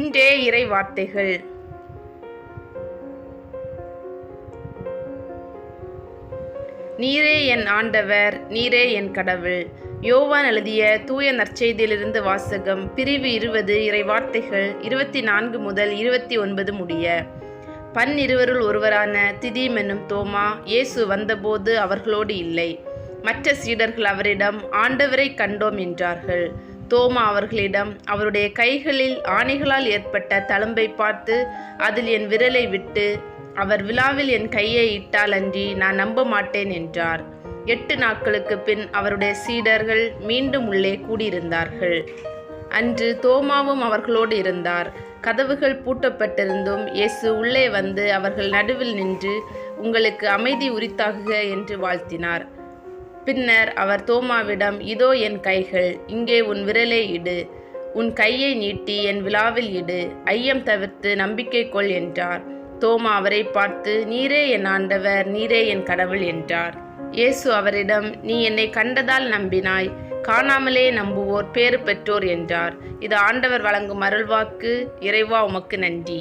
இன்றே இறை வார்த்தைகள். நீரே என் ஆண்டவர் நீரே என் கடவுள். யோவான் எழுதிய தூய நற்செய்தியிலிருந்து வாசகம் பிரிவு இருபது இறை வார்த்தைகள் இருபத்தி நான்கு முதல் இருபத்தி ஒன்பது முடிய. பன்னிருவருள் ஒருவரான திதீம் என்னும் தோமா இயேசு வந்தபோது அவர்களோடு இல்லை. மற்ற சீடர்கள் அவரிடம் ஆண்டவரை கண்டோம் என்றார்கள். தோமா அவர்களிடம் அவருடைய கைகளில் ஆணைகளால் ஏற்பட்ட தழும்பை பார்த்து அதில் என் விரலை விட்டு அவர் விழாவில் என் கையை இட்டால் அன்றி நான் நம்ப மாட்டேன் என்றார். எட்டு நாட்களுக்கு பின் அவருடைய சீடர்கள் மீண்டும் உள்ளே கூடியிருந்தார்கள். அன்று தோமாவும் அவர்களோடு இருந்தார். கதவுகள் பூட்டப்பட்டிருந்தும் இயேசு உள்ளே வந்து அவர்கள் நடுவில் நின்று உங்களுக்கு அமைதி உரித்தாகுக என்று வாழ்த்தினார். பின்னர் அவர் தோமாவிடம் இதோ என் கைகள் இங்கே உன் விரலை இடு. உன் கையை நீட்டி என் விழாவில் இடு. ஐயம் தவிர்த்து நம்பிக்கை கொள் என்றார். தோமா அவரை பார்த்து நீரே என் ஆண்டவர் நீரே என் கடவுள் என்றார். இயேசு அவரிடம் நீ என்னை கண்டதால் நம்பினாய். காணாமலே நம்புவோர் பேறு பெற்றோர் என்றார். இது ஆண்டவர் வழங்கும் அருள்வாக்கு. இறைவா உமக்கு நன்றி.